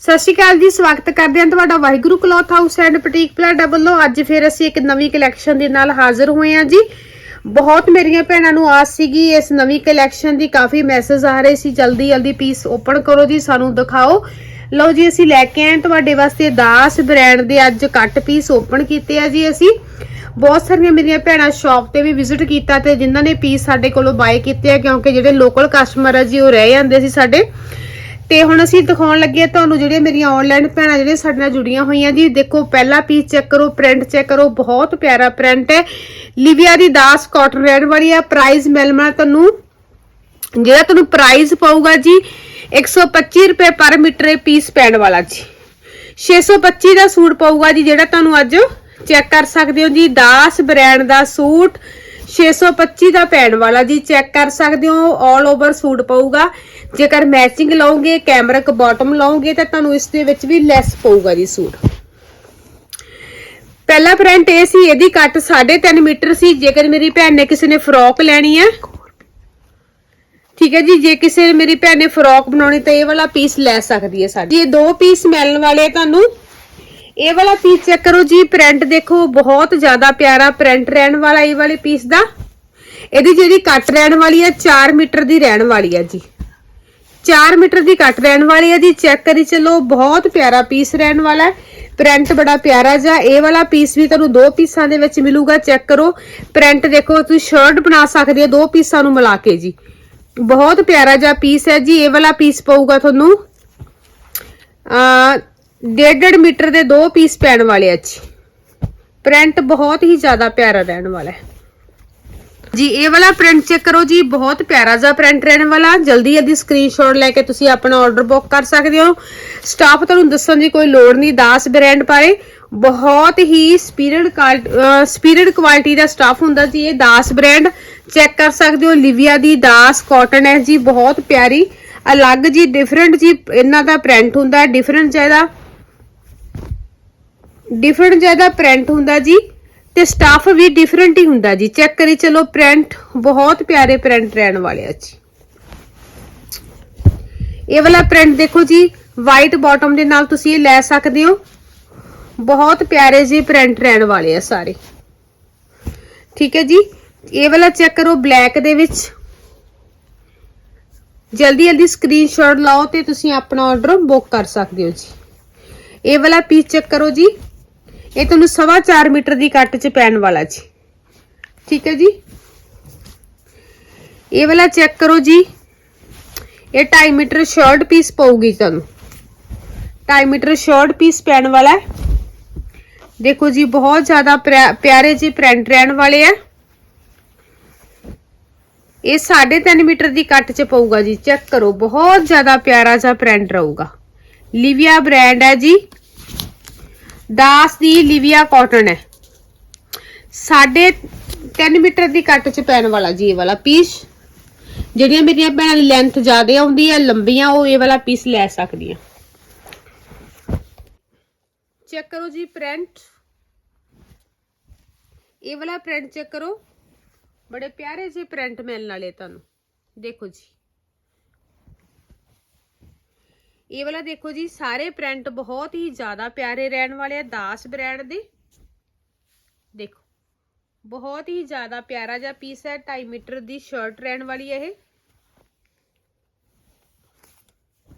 ਸਤਿ ਸ਼੍ਰੀ ਅਕਾਲ ਜੀ, ਸਵਾਗਤ ਕਰਦੇ ਹਾਂ ਤੁਹਾਡਾ Waheguru cloth house and boutique Palada ਵੱਲੋਂ। ਅੱਜ ਫਿਰ ਅਸੀਂ ਇੱਕ ਨਵੀਂ ਕਲੈਕਸ਼ਨ ਦੇ ਨਾਲ ਹਾਜ਼ਰ ਹੋਏ ਹਾਂ ਜੀ। ਬਹੁਤ ਮੇਰੀਆਂ ਭੈਣਾਂ ਨੂੰ ਆਸ ਸੀਗੀ, ਇਸ ਨਵੀਂ ਕਲੈਕਸ਼ਨ ਦੀ ਕਾਫੀ ਮੈਸੇਜ ਆ ਰਹੇ ਸੀ। ਜਲਦੀ ਜਲਦੀ ਪੀਸ ਓਪਨ ਕਰੋ ਜੀ, ਸਾਨੂੰ ਦਿਖਾਓ। ਲਓ ਜੀ, ਅਸੀਂ ਲੈ ਕੇ ਆਏ ਤੁਹਾਡੇ ਵਾਸਤੇ ਦਾਸ ਬ੍ਰਾਂਡ ਦੇ ਅੱਜ ਕੱਟ ਪੀਸ ਓਪਨ ਕੀਤੇ ਆ ਜੀ ਅਸੀਂ। ਬਹੁਤ ਸਾਰੀਆਂ ਮੇਰੀਆਂ ਭੈਣਾਂ ਸ਼ਾਪ ਤੇ ਵੀ ਵਿਜ਼ਿਟ ਕੀਤਾ ਤੇ ਜਿਨ੍ਹਾਂ ਨੇ ਪੀਸ ਸਾਡੇ ਕੋਲੋਂ ਬਾਏ ਕੀਤੇ ਆ, ਕਿਉਂਕਿ ਜਿਹੜੇ ਲੋਕਲ ਕਸਟਮਰ ਆ ਜੀ, ਉਹ ਰਹਿ ਜਾਂਦੇ ਸੀ ਸਾਡੇ। ਤੇ ਹੁਣ ਅਸੀਂ ਦਿਖਾਉਣ ਲੱਗੇ ਆ ਤੁਹਾਨੂੰ ਜਿਹੜੀਆਂ ਮੇਰੀਆਂ ਆਨਲਾਈਨ ਭੈਣਾਂ ਜਿਹੜੀਆਂ ਸਾਡੇ ਨਾਲ ਜੁੜੀਆਂ ਹੋਈਆਂ ਜੀ। ਦੇਖੋ, ਪਹਿਲਾ ਪੀਸ ਚੈੱਕ ਕਰੋ ਪ੍ਰਿੰਟ ਚੈੱਕ ਕਰੋ। ਬਹੁਤ ਪਿਆਰਾ ਪ੍ਰਿੰਟ ਹੈ। ਲਿਵੀਆ ਦੀ ਦਾਸ ਕਾਟਨ ਰੈਡ ਵਾਲੀ ਆ ਪ੍ਰਾਈਸ ਮਿਲਣਾ ਤੁਹਾਨੂੰ। ਜਿਹੜਾ ਤੁਹਾਨੂੰ ਪ੍ਰਾਈਸ ਪਊਗਾ ਜੀ 125 ਰੁਪਏ ਪਰ ਮੀਟਰ ਪੀਸ ਪੈਣ ਵਾਲਾ ਜੀ। 625 ਦਾ ਸੂਟ ਪਊਗਾ ਜੀ, ਜਿਹੜਾ ਤੁਹਾਨੂੰ ਅੱਜ ਚੈੱਕ ਕਰ ਸਕਦੇ ਹੋ ਜੀ। ਦਾਸ ਬ੍ਰਾਂਡ ਦਾ ਸੂਟ। 625 ਦਾ ਪੈਣ ਵਾਲਾ ਜੀ। ਚੈੱਕ ਕਰ ਸਕਦੇ ਹੋ। 올 ਓਵਰ ਸੂਟ ਪਊਗਾ। ਜੇਕਰ ਮੈਚਿੰਗ ਲਓਗੇ ਕੈਮਰਿਕ ਬਾਟਮ ਲਾਉਂਗੇ, ਤਾਂ ਤੁਹਾਨੂੰ ਇਸ ਦੇ ਵਿੱਚ ਵੀ ਲੈਸ ਪਊਗਾ ਜੀ ਸੂਟ। ਪਹਿਲਾ ਪ੍ਰਿੰਟ ਇਹ ਸੀ, ਇਹਦੀ ਕੱਟ 3.5 ਮੀਟਰ ਸੀ। ਜੇਕਰ ਮੇਰੀ ਭੈਣ ਨੇ ਕਿਸੇ ਨੇ ਫਰੋਕ ਲੈਣੀ ਹੈ ਠੀਕ ਹੈ ਜੀ, ਜੇ ਕਿਸੇ ਮੇਰੀ ਭੈਣ ਨੇ ਫਰੋਕ ਬਣਾਉਣੀ, ਤਾਂ ਇਹ ਵਾਲਾ ਪੀਸ ਲੈ ਸਕਦੀ ਹੈ ਸਾਡੀ। ਇਹ ਦੋ ਪੀਸ ਮਿਲਣ ਵਾਲੇ ਆ ਤੁਹਾਨੂੰ। ਇਹ ਵਾਲਾ ਪੀਸ ਚੈੱਕ ਕਰੋ ਜੀ ਪ੍ਰਿੰਟ ਦੇਖੋ, ਬਹੁਤ ਜ਼ਿਆਦਾ ਪਿਆਰਾ ਪ੍ਰਿੰਟ ਰਹਿਣ ਵਾਲਾ ਇਹ ਵਾਲੇ ਪੀਸ ਦਾ। ਇਹਦੀ ਜਿਹੜੀ ਕੱਟ ਰਹਿਣ ਵਾਲੀ ਹੈ 4 ਮੀਟਰ ਦੀ ਰਹਿਣ ਵਾਲੀ ਹੈ ਜੀ। 4 ਮੀਟਰ ਦੀ ਕੱਟ ਰਹਿਣ ਵਾਲੀ ਹੈ ਜੀ ਚੈੱਕ ਕਰੀ ਚਲੋ ਬਹੁਤ ਪਿਆਰਾ ਪੀਸ ਰਹਿਣ ਵਾਲਾ ਹੈ ਪ੍ਰਿੰਟ ਬੜਾ ਪਿਆਰਾ ਜਿਹਾ ਇਹ ਵਾਲਾ ਪੀਸ ਵੀ ਤੁਹਾਨੂੰ ਦੋ ਪੀਸਾਂ ਦੇ ਵਿੱਚ ਮਿਲੂਗਾ ਚੈੱਕ ਕਰੋ ਪ੍ਰਿੰਟ ਦੇਖੋ ਤੁਸੀਂ ਸ਼ਰਟ ਬਣਾ ਸਕਦੇ ਹੋ ਦੋ ਪੀਸਾਂ ਨੂੰ ਮਿਲਾ ਕੇ ਜੀ ਬਹੁਤ ਪਿਆਰਾ ਜਿਹਾ ਪੀਸ ਹੈ ਜੀ ਇਹ ਵਾਲਾ ਪੀਸ ਪਊਗਾ ਤੁਹਾਨੂੰ ਆ ਡੇਢ ਡੇਢ ਮੀਟਰ ਦੇ ਦੋ ਪੀਸ ਪੈਣ ਵਾਲੇ ਆ ਜੀ ਪ੍ਰਿੰਟ ਬਹੁਤ ਹੀ ਜ਼ਿਆਦਾ ਪਿਆਰਾ ਰਹਿਣ ਵਾਲਾ ਹੈ ਜੀ, ਇਹ ਵਾਲਾ ਪ੍ਰਿੰਟ ਚੈੱਕ ਕਰੋ ਜੀ, ਬਹੁਤ ਪਿਆਰਾ ਜਿਹਾ ਪ੍ਰਿੰਟ ਰਹਿਣ ਵਾਲਾ। ਜਲਦੀ ਜਲਦੀ ਸਕਰੀਨਸ਼ਾਟ ਲੈ ਕੇ ਤੁਸੀਂ ਆਪਣਾ ਆਰਡਰ ਬੁੱਕ ਕਰ ਸਕਦੇ ਹੋ। ਸਟਾਫ ਤੁਹਾਨੂੰ ਦੱਸਣ ਦੀ ਕੋਈ ਲੋੜ ਨਹੀਂ, ਦਾਸ ਬ੍ਰਾਂਡ ਬਾਰੇ ਬਹੁਤ ਹੀ ਸਪੀਰਿਟ ਸਪੀਰਿਟ ਕੁਆਲਿਟੀ ਦਾ ਸਟਾਫ ਹੁੰਦਾ ਜੀ, ਇਹ ਦਾਸ ਬ੍ਰਾਂਡ ਚੈੱਕ ਕਰ ਸਕਦੇ ਹੋ, ਲਿਵੀਆ ਦੀ ਦਾਸ ਕਾਟਨ ਹੈ ਜੀ, ਬਹੁਤ ਪਿਆਰੀ। ਅਲੱਗ ਜੀ ਡਿਫਰੈਂਟ ਜੀ, ਇਹਨਾਂ ਦਾ ਪ੍ਰਿੰਟ ਹੁੰਦਾ ਡਿਫਰੈਂਟ ਜ਼ਿਆਦਾ ਡਿਫਰੈਂਟ ਜ਼ਿਆਦਾ ਪ੍ਰਿੰਟ ਹੁੰਦਾ ਜੀ। ਤੇ ਸਟਾਫ ਵੀ ਡਿਫਰੈਂਟ ਹੀ ਹੁੰਦਾ ਜੀ। ਚੈੱਕ ਕਰੀ ਚਲੋ ਪ੍ਰਿੰਟ ਬਹੁਤ ਪਿਆਰੇ ਪ੍ਰਿੰਟ ਰਹਿਣ ਵਾਲੇ ਆ ਜੀ। ਇਹ ਵਾਲਾ ਪ੍ਰਿੰਟ ਦੇਖੋ ਜੀ ਵਾਈਟ ਬਾਟਮ ਦੇ ਨਾਲ ਤੁਸੀਂ ਇਹ ਲੈ ਸਕਦੇ ਹੋ। ਬਹੁਤ ਪਿਆਰੇ ਜੀ ਪ੍ਰਿੰਟ ਰਹਿਣ ਵਾਲੇ ਆ ਸਾਰੇ। ਠੀਕ ਹੈ ਜੀ? ਇਹ ਵਾਲਾ ਚੈੱਕ ਕਰੋ ਬਲੈਕ ਦੇ ਵਿੱਚ। ਜਲਦੀ ਜਲਦੀ ਸਕਰੀਨਸ਼ਾਟ ਲਾਓ ਤੇ ਤੁਸੀਂ ਆਪਣਾ ਆਰਡਰ ਬੁੱਕ ਕਰ ਸਕਦੇ ਹੋ ਜੀ। ਇਹ ਵਾਲਾ ਪੀਸ ਚੈੱਕ ਕਰੋ ਜੀ। ਇਹ ਤੁਹਾਨੂੰ ਸਵਾ 4 ਮੀਟਰ ਦੀ ਕੱਟ ਚ ਪੈਣ ਵਾਲਾ ਜੀ। ਠੀਕ ਹੈ ਜੀ? ਇਹ ਵਾਲਾ ਚੈੱਕ ਕਰੋ ਜੀ। ਇਹ 2.5 ਮੀਟਰ ਸ਼ਾਰਟ ਪੀਸ ਪਊਗੀ ਤੁਹਾਨੂੰ। 2.5 ਮੀਟਰ ਸ਼ਾਰਟ ਪੀਸ ਪੈਣ ਵਾਲਾ ਹੈ। ਦੇਖੋ ਜੀ, ਬਹੁਤ ਜ਼ਿਆਦਾ ਪਿਆ- ਪਿਆਰੇ ਜੀ ਪ੍ਰਿੰਟ ਰਹਿਣ ਵਾਲੇ ਆ। ਇਹ 3.5 ਮੀਟਰ ਦੀ ਕੱਟ ਚ ਪਊਗਾ ਜੀ। ਚੈੱਕ ਕਰੋ, ਬਹੁਤ ਜ਼ਿਆਦਾ ਪਿਆਰਾ ਜਿਹਾ ਪ੍ਰਿੰਟ ਰਹੂਗਾ। ਲਿਵੀਆ ਬ੍ਰਾਂਡ ਹੈ ਜੀ। ਦਾਸ ਦੀ ਲਿਵੀਆ ਕਾਟਨ ਹੈ। ਸਾਢੇ 3 ਮੀਟਰ ਦੀ ਕੱਟ ਚ ਪੈਣ ਵਾਲਾ ਜੀ ਇਹ ਵਾਲਾ ਪੀਸ ਜਿਹੜੀਆਂ ਮੇਰੀਆਂ ਭੈਣਾਂ ਦੀ ਲੈਂਥ ਜ਼ਿਆਦਾ ਆਉਂਦੀ ਹੈ, ਲੰਬੀਆਂ, ਉਹ ਇਹ ਵਾਲਾ ਪੀਸ ਲੈ ਸਕਦੀਆਂ ਚੈੱਕ ਕਰੋ ਜੀ ਪ੍ਰਿੰਟ ਇਹ ਵਾਲਾ ਪ੍ਰਿੰਟ ਚੈੱਕ ਕਰੋ। ਬੜੇ ਪਿਆਰੇ ਜਿਹੇ ਪ੍ਰਿੰਟ ਮਿਲਣ ਵਾਲੇ ਤੁਹਾਨੂੰ। ਦੇਖੋ ਜੀ। ਇਹ ਵਾਲਾ ਦੇਖੋ ਜੀ, ਸਾਰੇ ਪ੍ਰਿੰਟ ਬਹੁਤ ਹੀ ਜ਼ਿਆਦਾ ਪਿਆਰੇ ਰਹਿਣ ਵਾਲੇ ਆ, ਦਾਸ ਬ੍ਰਾਂਡ ਦੇ। ਦੇਖੋ, ਬਹੁਤ ਹੀ ਜ਼ਿਆਦਾ ਪਿਆਰਾ ਜਿਹਾ ਪੀਸ ਹੈ 2.5 ਮੀਟਰ ਦੀ ਸ਼ਰਟ ਰਹਿਣ ਵਾਲੀ ਹੈ ਇਹ।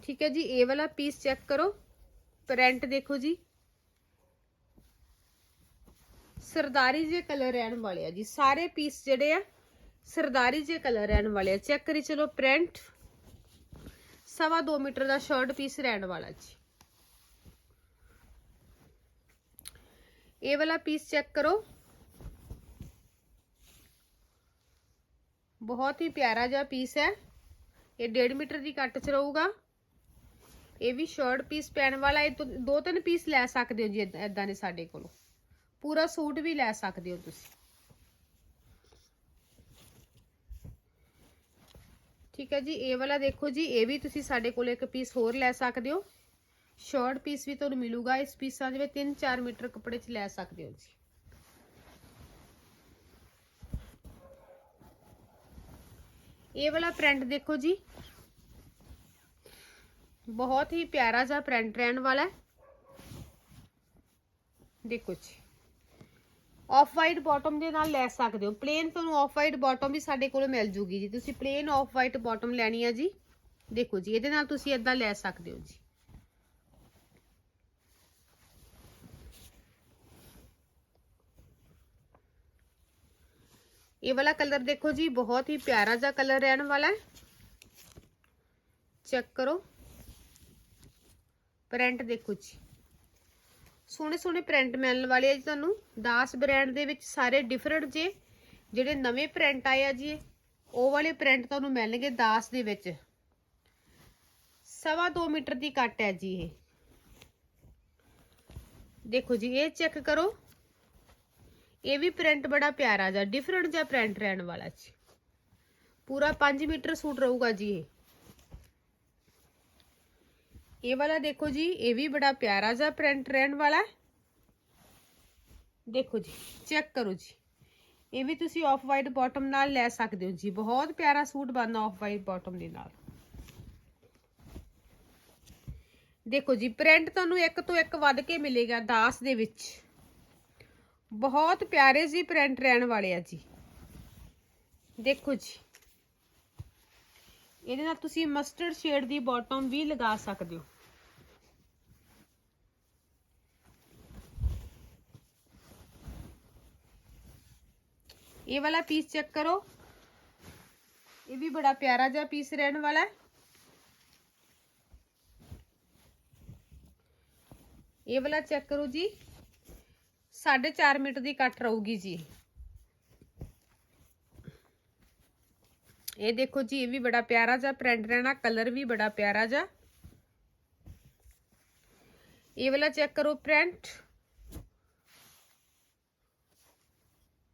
ਠੀਕ ਹੈ ਜੀ, ਇਹ ਵਾਲਾ ਪੀਸ ਚੈੱਕ ਕਰੋ। ਪ੍ਰਿੰਟ ਦੇਖੋ ਜੀ। ਸਰਦਾਰੀ ਜੇ ਕਲਰ ਰਹਿਣ ਵਾਲੇ ਆ ਜੀ। ਸਾਰੇ ਪੀਸ ਜਿਹੜੇ ਆ, ਸਰਦਾਰੀ ਜੇ ਕਲਰ ਰਹਿਣ ਵਾਲੇ ਆ। ਚੈੱਕ ਕਰੀ ਚਲੋ ਪ੍ਰਿੰਟ ਸਵਾ 2 ਮੀਟਰ ਦਾ ਸ਼ਰਟ ਪੀਸ ਰਹਿਣ ਵਾਲਾ ਜੀ। ਇਹ ਵਾਲਾ ਪੀਸ ਚੈੱਕ ਕਰੋ। ਬਹੁਤ ਹੀ ਪਿਆਰਾ ਜਿਹਾ ਪੀਸ ਹੈ। ਇਹ 1.5 ਮੀਟਰ ਦੀ ਕੱਟ ਚ ਰਹੂਗਾ। ਇਹ ਵੀ ਸ਼ਰਟ ਪੀਸ ਪੈਣ ਵਾਲਾ, ਇਹ ਤੋਂ ਦੋ ਤਿੰਨ ਪੀਸ ਲੈ ਸਕਦੇ ਹੋ ਜੀ ਇਦਾਂ ਦੇ ਸਾਡੇ ਕੋਲੋਂ। ਪੂਰਾ ਸੂਟ ਵੀ ਲੈ ਸਕਦੇ ਹੋ ਤੁਸੀਂ। ਠੀਕ ਹੈ ਜੀ, ਇਹ ਵਾਲਾ ਦੇਖੋ ਜੀ, ਇਹ ਵੀ ਤੁਸੀਂ ਸਾਡੇ ਕੋਲ ਇੱਕ ਪੀਸ ਹੋਰ ਲੈ ਸਕਦੇ ਹੋ। ਸ਼ਾਰਟ ਪੀਸ ਵੀ ਤੁਹਾਨੂੰ ਮਿਲੂਗਾ, ਇਸ ਪੀਸਾਂ ਦੇ ਵਿੱਚ 3-4 ਮੀਟਰ ਕੱਪੜੇ 'ਚ ਲੈ ਸਕਦੇ ਹੋ ਜੀ। ਇਹ ਵਾਲਾ ਪ੍ਰਿੰਟ ਦੇਖੋ ਜੀ। ਬਹੁਤ ਹੀ ਪਿਆਰਾ ਜਿਹਾ ਪ੍ਰਿੰਟ ਰਹਿਣ ਵਾਲਾ ਹੈ। ਦੇਖੋ ਜੀ। ਆਫ ਵਾਈਟ ਬਾਟਮ ਦੇ ਨਾਲ ਲੈ ਸਕਦੇ ਹੋ। ਪਲੇਨ ਤੁਹਾਨੂੰ ਆਫ ਵਾਈਟ ਬਾਟਮ ਵੀ ਸਾਡੇ ਕੋਲ ਮਿਲ ਜੂਗੀ ਜੀ। ਤੁਸੀਂ ਪਲੇਨ ਆਫ ਵਾਈਟ ਬਾਟਮ ਲੈਣੀ ਆ ਜੀ। ਦੇਖੋ ਜੀ, ਇਹਦੇ ਨਾਲ ਤੁਸੀਂ ਇਦਾਂ ਲੈ ਸਕਦੇ ਹੋ ਜੀ। ਇਹ ਵਾਲਾ ਕਲਰ ਦੇਖੋ ਜੀ, ਬਹੁਤ ਹੀ ਪਿਆਰਾ ਜਿਹਾ ਕਲਰ ਰਹਿਣ ਵਾਲਾ ਹੈ। ਚੈੱਕ ਕਰੋ। ਪ੍ਰਿੰਟ ਦੇਖੋ ਜੀ। ਸੋਹਣੇ ਸੋਹਣੇ ਪ੍ਰਿੰਟ ਮਿਲਣ ਵਾਲੇ ਆ ਜੀ ਤੁਹਾਨੂੰ। ਦਾਸ ਬ੍ਰਾਂਡ ਦੇ ਵਿੱਚ ਸਾਰੇ ਡਿਫਰੈਂਟ ਜੇ। ਜਿਹੜੇ ਨਵੇਂ ਪ੍ਰਿੰਟ ਆਏ ਆ ਜੀ ਉਹ ਵਾਲੇ ਪ੍ਰਿੰਟ ਤੁਹਾਨੂੰ ਮਿਲਣਗੇ ਦਾਸ ਦੇ ਵਿੱਚ। ਸਵਾ 2 ਮੀਟਰ ਦੀ ਕੱਟ ਹੈ ਜੀ ਇਹ। ਦੇਖੋ ਜੀ, ਇਹ ਚੈੱਕ ਕਰੋ। ਇਹ ਵੀ ਪ੍ਰਿੰਟ ਬੜਾ ਪਿਆਰਾ ਜਿਹਾ ਡਿਫਰੈਂਟ ਜਿਹਾ ਪ੍ਰਿੰਟ ਰਹਿਣ ਵਾਲਾ ਜੀ। ਪੂਰਾ 5 ਮੀਟਰ ਸੂਟ ਰਹੂਗਾ ਜੀ ਇਹ। ਇਹ ਵਾਲਾ ਦੇਖੋ ਜੀ, ਇਹ ਵੀ ਬੜਾ ਪਿਆਰਾ ਜਿਹਾ ਪ੍ਰਿੰਟ ਰਹਿਣ ਵਾਲਾ ਹੈ। ਦੇਖੋ ਜੀ ਚੈੱਕ ਕਰੋ ਜੀ। ਇਹ ਵੀ ਤੁਸੀਂ ਆਫ ਵਾਈਟ ਬਾਟਮ ਨਾਲ ਲੈ ਸਕਦੇ ਹੋ ਜੀ। ਬਹੁਤ ਪਿਆਰਾ ਸੂਟ ਬਣਦਾ ਆਫ ਵਾਈਟ ਬਾਟਮ ਦੇ ਨਾਲ। ਦੇਖੋ ਜੀ ਪ੍ਰਿੰਟ ਤੁਹਾਨੂੰ ਇੱਕ ਤੋਂ ਇੱਕ ਵੱਧ ਕੇ ਮਿਲੇਗਾ ਦਾਸ ਦੇ ਵਿੱਚ। ਬਹੁਤ ਪਿਆਰੇ ਜੀ ਪ੍ਰਿੰਟ ਰਹਿਣ ਵਾਲੇ ਆ ਜੀ। ਦੇਖੋ ਜੀ। ਇਹਦੇ ਨਾਲ ਤੁਸੀਂ ਮਸਟਰਡ ਸ਼ੇਡ ਦੀ ਬਾਟਮ ਵੀ ਲਗਾ ਸਕਦੇ ਹੋ। ਇਹ ਵਾਲਾ ਪੀਸ ਚੈੱਕ ਕਰੋ। ਇਹ ਵੀ ਬੜਾ ਪਿਆਰਾ ਜਿਹਾ ਪੀਸ ਰਹਿਣ ਵਾਲਾ ਹੈ। ਇਹ ਵਾਲਾ ਚੈੱਕ ਕਰੋ ਜੀ। 4.5 ਮੀਟਰ ਦੀ ਕੱਟ ਰਹੂਗੀ ਜੀ। ਇਹ ਦੇਖੋ ਜੀ, ਇਹ ਵੀ ਬੜਾ ਪਿਆਰਾ ਜਿਹਾ ਪ੍ਰਿੰਟ ਰਹਿਣਾ ਕਲਰ ਵੀ ਬੜਾ ਪਿਆਰਾ ਜਿਹਾ। ਇਹ ਵਾਲਾ ਚੈੱਕ ਕਰੋ ਪ੍ਰਿੰਟ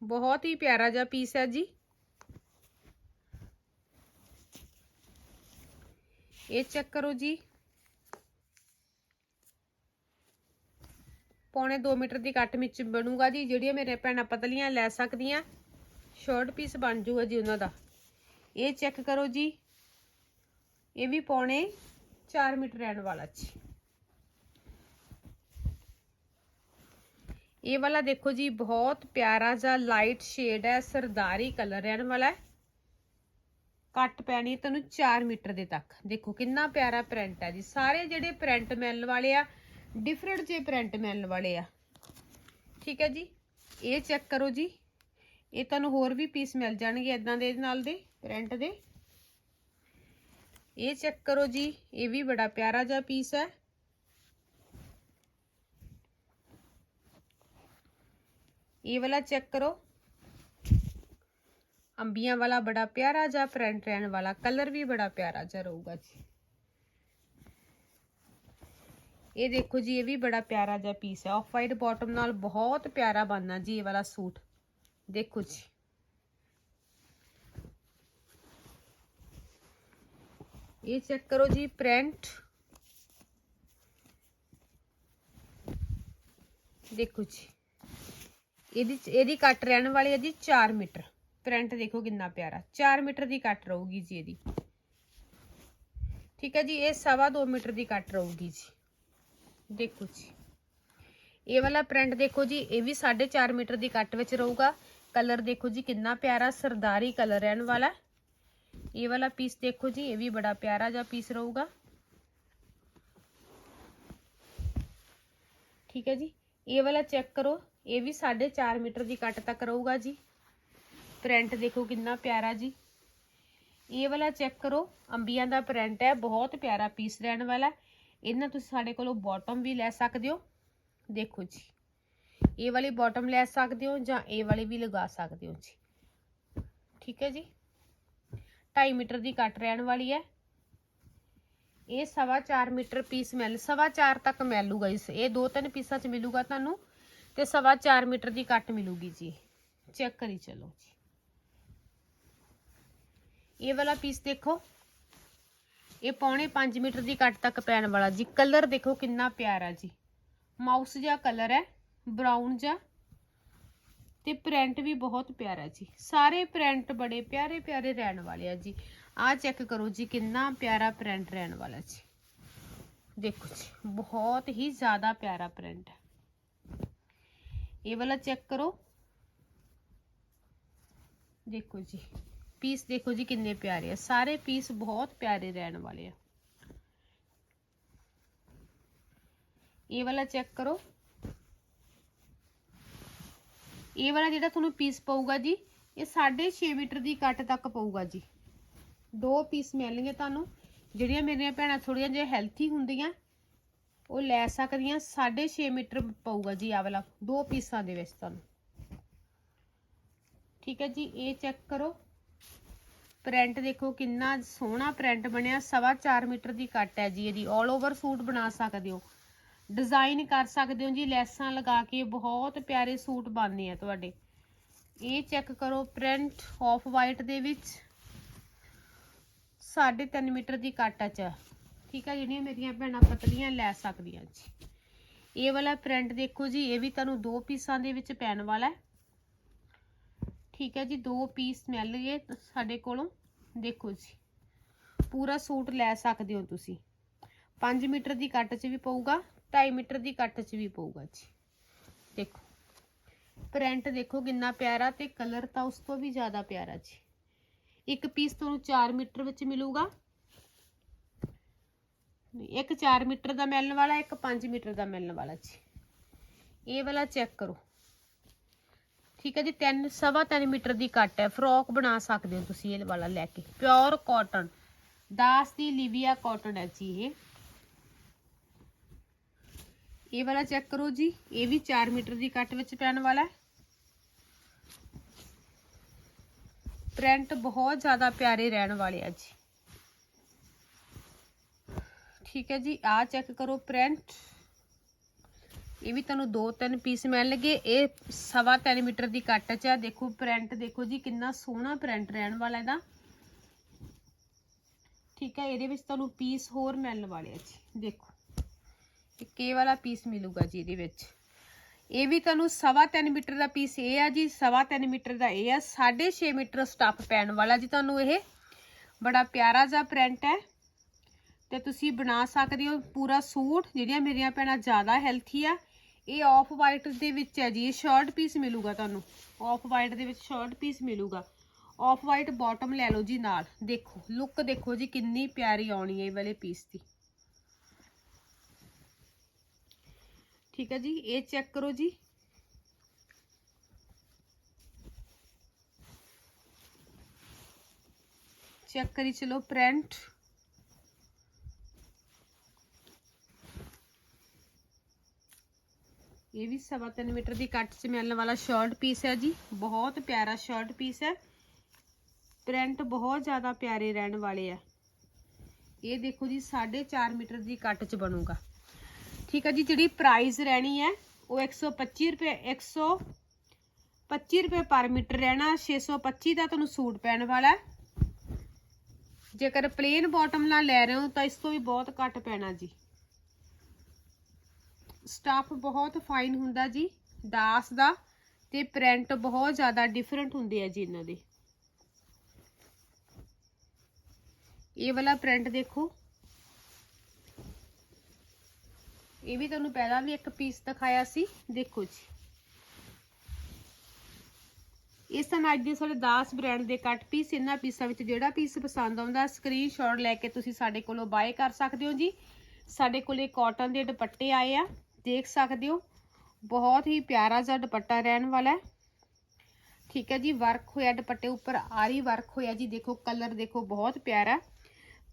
ਬਹੁਤ ਹੀ ਪਿਆਰਾ ਜਿਹਾ ਪੀਸ ਹੈ ਜੀ। ਇਹ ਚੈੱਕ ਕਰੋ ਜੀ। ਪੌਣੇ 2 ਮੀਟਰ ਦੀ ਕੱਟ ਵਿੱਚ ਬਣੂਗਾ ਜੀ। ਜਿਹੜੀਆਂ ਮੇਰੇ ਭੈਣਾਂ ਪਤਲੀਆਂ ਲੈ ਸਕਦੀਆਂ ਸ਼ਾਰਟ ਪੀਸ ਬਣ ਜੂਗਾ ਜੀ ਉਹਨਾਂ ਦਾ। ਇਹ ਚੈੱਕ ਕਰੋ ਜੀ। ਇਹ ਵੀ ਪੌਣੇ 4 ਮੀਟਰ ਰਹਿਣ ਵਾਲਾ ਜੀ। ਇਹ ਵਾਲਾ ਦੇਖੋ ਜੀ, ਬਹੁਤ ਪਿਆਰਾ ਜਿਹਾ ਲਾਈਟ ਸ਼ੇਡ ਹੈ, ਸਰਦਾਰੀ ਕਲਰ ਰਹਿਣ ਵਾਲਾ ਹੈ। ਕੱਟ ਪੈਣੀ ਤੁਹਾਨੂੰ 4 ਮੀਟਰ ਦੇ ਤੱਕ। ਦੇਖੋ ਕਿੰਨਾ ਪਿਆਰਾ ਪ੍ਰਿੰਟ ਹੈ ਜੀ। ਸਾਰੇ ਜਿਹੜੇ ਪ੍ਰਿੰਟ ਮਿਲਣ ਵਾਲੇ ਆ ਡਿਫਰੈਂਟ ਜੇ ਪ੍ਰਿੰਟ ਮਿਲਣ ਵਾਲੇ ਆ। ਠੀਕ ਹੈ ਜੀ? ਇਹ ਚੈੱਕ ਕਰੋ ਜੀ। ਇਹ ਤੁਹਾਨੂੰ ਹੋਰ ਵੀ ਪੀਸ ਮਿਲ ਜਾਣਗੇ ਇਦਾਂ ਦੇ ਨਾਲ ਦੇ ਪ੍ਰਿੰਟ ਦੇ। ਇਹ ਚੈੱਕ ਕਰੋ ਜੀ। ਇਹ ਵੀ ਬੜਾ ਪਿਆਰਾ ਜਿਹਾ ਪੀਸ ਹੈ। ਇਹ ਵਾਲਾ ਚੈੱਕ ਕਰੋ ਅੰਬੀਆਂ ਵਾਲਾ ਬੜਾ ਪਿਆਰਾ ਜਿਹਾ ਪ੍ਰਿੰਟ ਰਹਿਣ ਵਾਲਾ ਕਲਰ ਵੀ ਬੜਾ ਪਿਆਰਾ ਜਿਹਾ ਰਹੂਗਾ ਜੀ ਇਹ ਦੇਖੋ ਜੀ ਇਹ ਵੀ ਬੜਾ ਪਿਆਰਾ ਜਿਹਾ ਪੀਸ ਹੈ ਆਫ ਵਾਈਟ ਬਾਟਮ ਨਾਲ ਬਹੁਤ ਪਿਆਰਾ ਬਣਨਾ ਜੀ ਇਹ ਵਾਲਾ ਸੂਟ ਦੇਖੋ ਜੀ ਇਹ ਚੈੱਕ ਕਰੋ ਜੀ ਪ੍ਰਿੰਟ ਦੇਖੋ ਜੀ ਇਹਦੀ ਇਹਦੀ ਕੱਟ ਰਹਿਣ ਵਾਲੀ ਹੈ ਜੀ 4 ਮੀਟਰ। ਪ੍ਰਿੰਟ ਦੇਖੋ ਕਿੰਨਾ ਪਿਆਰਾ। 4 ਮੀਟਰ ਦੀ ਕੱਟ ਰਹੂਗੀ ਜੀ ਇਹਦੀ। ਠੀਕ ਹੈ ਜੀ, ਇਹ ਸਵਾ 2 ਮੀਟਰ ਦੀ ਕੱਟ ਰਹੂਗੀ ਜੀ। ਦੇਖੋ ਜੀ। ਇਹ ਵਾਲਾ ਪ੍ਰਿੰਟ ਦੇਖੋ ਜੀ, ਇਹ ਵੀ 4.5 ਮੀਟਰ ਦੀ ਕੱਟ ਵਿੱਚ ਰਹੂਗਾ। ਕਲਰ ਦੇਖੋ ਜੀ, ਕਿੰਨਾ ਪਿਆਰਾ ਸਰਦਾਰੀ ਕਲਰ ਰਹਿਣ ਵਾਲਾ। ਇਹ ਵਾਲਾ ਪੀਸ ਦੇਖੋ ਜੀ, ਇਹ ਵੀ ਬੜਾ ਪਿਆਰਾ ਜਿਹਾ ਪੀਸ ਰਹੂਗਾ। ਠੀਕ ਹੈ ਜੀ, ਇਹ ਵਾਲਾ ਚੈੱਕ ਕਰੋ। ਇਹ ਵੀ 4.5 ਮੀਟਰ ਦੀ ਕੱਟ ਤੱਕ ਰਹੂਗਾ ਜੀ। ਪ੍ਰਿੰਟ ਦੇਖੋ ਕਿੰਨਾ ਪਿਆਰਾ ਜੀ। ਇਹ ਵਾਲਾ ਚੈੱਕ ਕਰੋ, ਅੰਬੀਆਂ ਦਾ ਪ੍ਰਿੰਟ ਹੈ, ਬਹੁਤ ਪਿਆਰਾ ਪੀਸ ਰਹਿਣ ਵਾਲਾ ਇਹਨਾਂ ਤੁਸੀਂ ਸਾਡੇ ਕੋਲੋਂ ਬਾਟਮ ਵੀ ਲੈ ਸਕਦੇ ਹੋ। ਦੇਖੋ ਜੀ, ਇਹ ਵਾਲੀ ਬਾਟਮ ਲੈ ਸਕਦੇ ਹੋ ਜਾਂ ਇਹ ਵਾਲੀ ਵੀ ਲਗਾ ਸਕਦੇ ਹੋ ਜੀ। ਠੀਕ ਹੈ ਜੀ। 2.5 ਮੀਟਰ ਦੀ ਕੱਟ ਰਹਿਣ ਵਾਲੀ ਹੈ। ਇਹ ਸਵਾ 4 ਮੀਟਰ ਪੀਸ ਮਿਲ, ਸਵਾ 4 ਤੱਕ ਮਿਲੂਗਾ ਇਸ ਇਹ ਦੋ ਤਿੰਨ ਪੀਸਾਂ ਚ ਮਿਲੂਗਾ ਤੁਹਾਨੂੰ। ਤੇ ਸਵਾ 4 ਮੀਟਰ ਦੀ ਕੱਟ ਮਿਲੂਗੀ ਜੀ। ਚੈੱਕ ਕਰੀ ਚਲੋ ਜੀ। ਇਹ ਵਾਲਾ ਪੀਸ ਦੇਖੋ। ਇਹ ਪੌਣੇ 5 ਮੀਟਰ ਦੀ ਕੱਟ ਤੱਕ ਪੈਣ ਵਾਲਾ ਜੀ। ਕਲਰ ਦੇਖੋ ਕਿੰਨਾ ਪਿਆਰਾ ਜੀ। ਮਾਊਸ ਜਿਹਾ ਕਲਰ ਹੈ ਬਰਾਊਨ ਜਿਹਾ। ਤੇ ਪ੍ਰਿੰਟ ਵੀ ਬਹੁਤ ਪਿਆਰਾ ਜੀ। ਸਾਰੇ ਪ੍ਰਿੰਟ ਬੜੇ ਪਿਆਰੇ ਪਿਆਰੇ ਰਹਿਣ ਵਾਲੇ ਆ ਜੀ। ਆਹ ਚੈੱਕ ਕਰੋ ਜੀ, ਕਿੰਨਾ ਪਿਆਰਾ ਪ੍ਰਿੰਟ ਰਹਿਣ ਵਾਲਾ ਜੀ। ਦੇਖੋ ਜੀ, ਬਹੁਤ ਹੀ ਜ਼ਿਆਦਾ ਪਿਆਰਾ ਪ੍ਰਿੰਟ ਹੈ। ਇਹ ਵਾਲਾ ਚੈੱਕ ਕਰੋ। ਦੇਖੋ ਜੀ ਪੀਸ ਦੇਖੋ ਜੀ ਕਿੰਨੇ ਪਿਆਰੇ ਆ। ਸਾਰੇ ਪੀਸ ਬਹੁਤ ਪਿਆਰੇ ਰਹਿਣ ਵਾਲੇ ਆ। ਇਹ ਵਾਲਾ ਚੈੱਕ ਕਰੋ। ਇਹ ਵਾਲਾ ਜਿਹੜਾ ਤੁਹਾਨੂੰ ਪੀਸ ਪਊਗਾ ਜੀ, ਇਹ 6.5 ਮੀਟਰ ਦੀ ਕੱਟ ਤੱਕ ਪਊਗਾ ਜੀ। ਦੋ ਪੀਸ ਮਿਲਣਗੇ ਤੁਹਾਨੂੰ, ਜਿਹੜੀਆਂ ਮੇਰੀਆਂ ਭੈਣਾਂ ਥੋੜੀਆਂ ਜਿਹਾ ਹੈਲਥੀ ਹੁੰਦੀਆਂ ਉਹ ਲੈ ਸਕਦੀਆਂ 6.5 ਮੀਟਰ ਪਊਗਾ ਜੀ ਆ ਵਾਲਾ, ਦੋ ਪੀਸਾਂ ਦੇ ਵਿੱਚ ਤੁਹਾਨੂੰ। ਠੀਕ ਹੈ ਜੀ, ਇਹ ਚੈੱਕ ਕਰੋ। ਪ੍ਰਿੰਟ ਦੇਖੋ ਕਿੰਨਾ ਸੋਹਣਾ ਪ੍ਰਿੰਟ ਬਣਿਆ, ਸਵਾ 4 ਮੀਟਰ ਦੀ ਕੱਟ ਹੈ ਜੀ ਇਹਦੀ। 올 ਓਵਰ ਸੂਟ ਬਣਾ ਸਕਦੇ ਹੋ। ਡਿਜ਼ਾਈਨ ਕਰ ਸਕਦੇ ਹੋ ਜੀ, ਲੈਸਾਂ ਲਗਾ ਕੇ ਬਹੁਤ ਪਿਆਰੇ ਸੂਟ ਬਣਨੇ ਆ ਤੁਹਾਡੇ। ਇਹ ਚੈੱਕ ਕਰੋ ਪ੍ਰਿੰਟ ਆਫ ਵਾਈਟ ਦੇ ਵਿੱਚ। 3.5 ਮੀਟਰ ਦੀ ਕੱਟ ਚ ਠੀਕ ਹੈ ਜਿਹੜੀਆਂ ਮੇਰੀਆਂ ਭੈਣਾਂ ਪਤਲੀਆਂ ਲੈ ਸਕਦੀਆਂ ਜੀ। ਇਹ ਵਾਲਾ ਪ੍ਰਿੰਟ ਦੇਖੋ ਜੀ, ਇਹ ਵੀ ਤੁਹਾਨੂੰ ਦੋ ਪੀਸਾਂ ਦੇ ਵਿੱਚ ਪੈਣ ਵਾਲਾ ਹੈ। ਠੀਕ ਹੈ ਜੀ, ਦੋ ਪੀਸ ਮਿਲ ਗਏ ਸਾਡੇ ਕੋਲੋਂ। ਦੇਖੋ ਜੀ, ਪੂਰਾ ਸੂਟ ਲੈ ਸਕਦੇ ਹੋ ਤੁਸੀਂ। 5 ਮੀਟਰ ਦੀ ਕੱਟ 'ਚ ਵੀ ਪਊਗਾ 2.5 ਮੀਟਰ ਦੀ ਕੱਟ 'ਚ ਵੀ ਪਊਗਾ ਜੀ। ਦੇਖੋ ਪ੍ਰਿੰਟ ਦੇਖੋ ਕਿੰਨਾ ਪਿਆਰਾ ਤੇ ਕਲਰ ਤਾਂ ਉਸ ਤੋਂ ਵੀ ਜ਼ਿਆਦਾ ਪਿਆਰਾ ਜੀ। ਇੱਕ ਪੀਸ ਤੁਹਾਨੂੰ 4 ਮੀਟਰ ਵਿੱਚ ਮਿਲੂਗਾ। ਇੱਕ 4 ਮੀਟਰ ਦਾ ਮਿਲਣ ਵਾਲਾ, ਇੱਕ 5 ਮੀਟਰ ਦਾ ਮਿਲਣ ਵਾਲਾ ਜੀ। ਇਹ ਵਾਲਾ ਚੈੱਕ ਕਰੋ। ਠੀਕ ਹੈ ਜੀ 3 ਸਵਾ 3 ਮੀਟਰ ਦੀ ਕੱਟ ਹੈ। ਫਰੋਕ ਬਣਾ ਸਕਦੇ ਹੋ ਤੁਸੀਂ ਇਹ ਵਾਲਾ ਲੈ ਕੇ। Pure cotton. ਦਾਸ ਦੀ ਲਿਵੀਆ ਕਾਟਨ ਹੈ ਜੀ ਇਹ। ਇਹ ਵਾਲਾ ਚੈੱਕ ਕਰੋ ਜੀ। ਇਹ ਵੀ 4 ਮੀਟਰ ਦੀ ਕੱਟ ਵਿੱਚ ਪੈਣ ਵਾਲਾ ਹੈ। ਪ੍ਰਿੰਟ ਬਹੁਤ ਜ਼ਿਆਦਾ ਪਿਆਰੇ ਰਹਿਣ ਵਾਲੇ ਆ ਜੀ। ਠੀਕ ਹੈ ਜੀ ਆ ਚੈੱਕ ਕਰੋ ਪ੍ਰਿੰਟ ਇਹ ਵੀ ਤੁਹਾਨੂੰ ਦੋ ਤਿੰਨ ਪੀਸ ਮਿਲਣਗੇ ਇਹ ਸਵਾ 3 ਮੀਟਰ ਦੀ ਕੱਟ ਚ ਆ। ਦੇਖੋ ਪ੍ਰਿੰਟ ਦੇਖੋ ਜੀ ਕਿੰਨਾ ਸੋਹਣਾ ਪ੍ਰਿੰਟ ਰਹਿਣ ਵਾਲਾ ਇਹਦਾ। ਠੀਕ ਹੈ, ਇਹਦੇ ਵਿੱਚ ਤੁਹਾਨੂੰ ਪੀਸ ਹੋਰ ਮਿਲਣ ਵਾਲੇ ਆ ਜੀ। ਦੇਖੋ, ਇੱਕ ਇਹ ਵਾਲਾ ਪੀਸ ਮਿਲੂਗਾ ਜੀ ਇਹਦੇ ਵਿੱਚ। ਇਹ ਵੀ ਤੁਹਾਨੂੰ ਸਵਾ 3 ਮੀਟਰ ਦਾ ਪੀਸ ਇਹ ਆ ਜੀ। ਸਵਾ 3 ਮੀਟਰ ਦਾ ਇਹ ਆ। 6.5 ਮੀਟਰ ਸਟੱਫ ਪੈਣ ਵਾਲਾ ਜੀ ਤੁਹਾਨੂੰ ਇਹ। ਬੜਾ ਪਿਆਰਾ ਜਿਹਾ ਪ੍ਰਿੰਟ ਹੈ। ਤੇ ਤੁਸੀਂ ਬਣਾ ਸਕਦੇ ਹੋ ਪੂਰਾ ਸੂਟ, ਜਿਹੜੀਆਂ ਮੇਰੀਆਂ ਭੈਣਾਂ ਜ਼ਿਆਦਾ ਹੈਲਥੀ ਆ। ਇਹ ਆਫ ਵਾਈਟ ਦੇ ਵਿੱਚ ਹੈ ਜੀ, ਇਹ ਸ਼ਰਟ ਪੀਸ ਮਿਲੂਗਾ ਤੁਹਾਨੂੰ। ਆਫ ਵਾਈਟ ਦੇ ਵਿੱਚ ਸ਼ਰਟ ਪੀਸ ਮਿਲੂਗਾ। ਆਫ ਵਾਈਟ ਬਾਟਮ ਲੈ ਲਓ ਜੀ ਨਾਲ। ਦੇਖੋ ਲੁੱਕ ਦੇਖੋ ਜੀ, ਕਿੰਨੀ ਪਿਆਰੀ ਆਉਣੀ ਹੈ ਇਹ ਵਾਲੇ ਪੀਸ ਦੀ। ਠੀਕ ਹੈ ਜੀ, ਇਹ ਚੈੱਕ ਕਰੋ ਜੀ। ਚੈੱਕ ਕਰੀ ਚਲੋ ਪ੍ਰਿੰਟ ਇਹ ਵੀ ਸਵਾ ਤਿੰਨ ਮੀਟਰ ਦੀ ਕੱਟ 'ਚ ਮਿਲਣ ਵਾਲਾ ਸ਼ਰਟ ਪੀਸ ਹੈ ਜੀ। ਬਹੁਤ ਪਿਆਰਾ ਸ਼ਰਟ ਪੀਸ ਹੈ। ਪ੍ਰਿੰਟ ਬਹੁਤ ਜ਼ਿਆਦਾ ਪਿਆਰੇ ਰਹਿਣ ਵਾਲੇ ਆ। ਇਹ ਦੇਖੋ ਜੀ 4.5 ਮੀਟਰ ਦੀ ਕੱਟ 'ਚ ਬਣੂਗਾ। ਠੀਕ ਹੈ ਜੀ, ਜਿਹੜੀ ਪ੍ਰਾਈਸ ਰਹਿਣੀ ਹੈ, ਉਹ 125 ਰੁਪਏ 125 ਰੁਪਏ ਪਰ ਮੀਟਰ ਰਹਿਣਾ 625 ਦਾ ਤੁਹਾਨੂੰ ਸੂਟ ਪੈਣ ਵਾਲਾ ਜੇਕਰ ਪਲੇਨ ਬਾਟਮ ਨਾਲ ਲੈ ਰਹੇ ਹੋ, ਤਾਂ ਇਸ ਤੋਂ ਵੀ ਬਹੁਤ ਘੱਟ ਪੈਣਾ ਜੀ। ਸਟਾਫ ਬਹੁਤ ਫਾਈਨ ਹੁੰਦਾ ਜੀ, ਦਾਸ ਦਾ ਤੇ ਪ੍ਰਿੰਟ ਬਹੁਤ ਜ਼ਿਆਦਾ ਡਿਫਰੈਂਟ ਹੁੰਦੇ ਆ ਜੀ ਇਹਨਾਂ ਦੇ। ਇਹ ਵਾਲਾ ਪ੍ਰਿੰਟ ਦੇਖੋ। ਇਹ ਵੀ ਤੁਹਾਨੂੰ ਪਹਿਲਾਂ ਵੀ ਇੱਕ ਪੀਸ ਦਿਖਾਇਆ ਸੀ, ਦੇਖੋ ਜੀ। ਇਸ ਤਰ੍ਹਾਂ ਅੱਜ ਦੇ ਸਾਡੇ ਦਾਸ ਬ੍ਰਾਂਡ ਦੇ ਕੱਟ ਪੀਸ ਇਹਨਾਂ ਪੀਸਾਂ ਵਿੱਚ ਜਿਹੜਾ ਪੀਸ ਪਸੰਦ ਆਉਂਦਾ ਸਕਰੀਨਸ਼ਾਟ ਲੈ ਕੇ ਤੁਸੀਂ ਸਾਡੇ ਕੋਲੋਂ ਬਾਏ ਕਰ ਸਕਦੇ ਹੋ ਜੀ। ਸਾਡੇ ਕੋਲੇ ਕਾਟਨ ਦੇ ਦੁਪੱਟੇ ਆਏ ਆ। ਦੇਖ ਸਕਦੇ ਹੋ। ਬਹੁਤ ਹੀ ਪਿਆਰਾ ਜਿਹਾ ਦੁਪੱਟਾ ਰਹਿਣ ਵਾਲਾ ਹੈ। ਠੀਕ ਹੈ ਜੀ ਵਰਕ ਹੋਇਆ ਦੁਪੱਟੇ ਉੱਪਰ ਆਰੀ ਵਰਕ ਹੋਇਆ ਜੀ। ਦੇਖੋ ਕਲਰ ਦੇਖੋ, ਬਹੁਤ ਪਿਆਰਾ।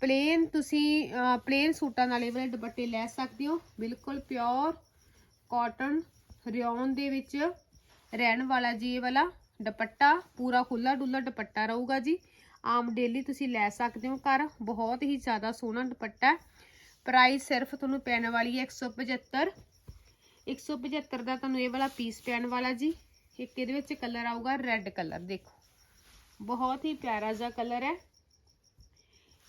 ਪਲੇਨ ਤੁਸੀਂ ਪਲੇਨ ਸੂਟਾਂ ਨਾਲ ਇਹ ਵਾਲੇ ਦੁਪੱਟੇ ਲੈ ਸਕਦੇ ਹੋ। ਬਿਲਕੁਲ ਪਿਓਰ ਕਾਟਨ ਰਿਓਨ ਦੇ ਵਿੱਚ ਰਹਿਣ ਵਾਲਾ ਜੀ ਇਹ ਵਾਲਾ ਦੁਪੱਟਾ। ਪੂਰਾ ਖੁੱਲਾ ਡੁੱਲਾ ਦੁਪੱਟਾ ਰਹੂਗਾ ਜੀ। ਆਮ ਡੇਲੀ ਤੁਸੀਂ ਲੈ ਸਕਦੇ ਹੋ ਘਰ। ਬਹੁਤ ਹੀ ਜ਼ਿਆਦਾ ਸੋਹਣਾ ਦੁਪੱਟਾ ਪ੍ਰਾਈਸ ਸਿਰਫ ਤੁਹਾਨੂੰ ਪੈਣ ਵਾਲੀ ਹੈ 175 175 ਦਾ ਤੁਹਾਨੂੰ ਇਹ ਵਾਲਾ ਪੀਸ ਪੈਣ ਵਾਲਾ ਜੀ। ਇੱਕ ਇਹਦੇ ਵਿੱਚ ਕਲਰ ਆਊਗਾ ਰੈੱਡ ਕਲਰ ਦੇਖੋ। ਬਹੁਤ ਹੀ ਪਿਆਰਾ ਜਿਹਾ ਕਲਰ ਹੈ।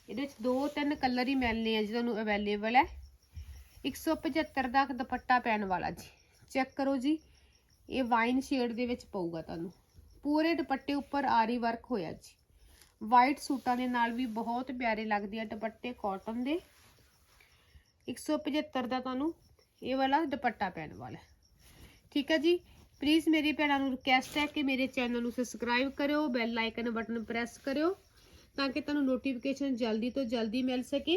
ਇਹਦੇ ਵਿੱਚ ਦੋ ਤਿੰਨ ਕਲਰ ਹੀ ਮਿਲਨੇ ਆ ਜੀ ਤੁਹਾਨੂੰ ਅਵੇਲੇਬਲ ਹੈ। 175 ਦਾ ਦੁਪੱਟਾ ਪੈਣ ਵਾਲਾ ਜੀ। ਚੈੱਕ ਕਰੋ ਜੀ, ਇਹ ਵਾਈਨ ਸ਼ੇਡ ਦੇ ਵਿੱਚ ਪਊਗਾ ਤੁਹਾਨੂੰ। ਪੂਰੇ ਦੁਪੱਟੇ ਉੱਪਰ ਆਰੀ ਵਰਕ ਹੋਇਆ ਜੀ। ਵਾਈਟ ਸੂਟਾਂ ਦੇ ਨਾਲ ਵੀ ਬਹੁਤ ਪਿਆਰੇ ਲੱਗਦੇ ਆ ਦੁਪੱਟੇ ਕਾਟਨ ਦੇ। 175 ਦਾ ਤੁਹਾਨੂੰ ਇਹ ਵਾਲਾ ਦੁਪੱਟਾ ਪੈਣ ਵਾਲਾ। ਠੀਕ ਹੈ ਜੀ? ਪਲੀਜ਼ ਮੇਰੀ ਭੈਣਾਂ ਨੂੰ ਰਿਕਵੈਸਟ ਹੈ ਕਿ ਮੇਰੇ ਚੈਨਲ ਨੂੰ ਸਬਸਕ੍ਰਾਈਬ ਕਰਿਓ ਬੈਲ ਆਈਕਨ ਬਟਨ ਪ੍ਰੈਸ ਕਰਿਓ, ਤਾਂ ਕਿ ਤੁਹਾਨੂੰ ਨੋਟੀਫਿਕੇਸ਼ਨ ਜਲਦੀ ਤੋਂ ਜਲਦੀ ਮਿਲ ਸਕੇ।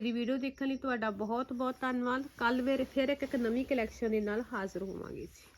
ਮੇਰੀ ਵੀਡੀਓ ਦੇਖਣ ਲਈ ਤੁਹਾਡਾ ਬਹੁਤ ਬਹੁਤ ਧੰਨਵਾਦ। ਕੱਲ ਵੇਰੇ ਫਿਰ ਇੱਕ ਇੱਕ ਨਵੀਂ ਕਲੈਕਸ਼ਨ ਦੇ ਨਾਲ ਹਾਜ਼ਰ ਹੋਵਾਂਗੇ ਜੀ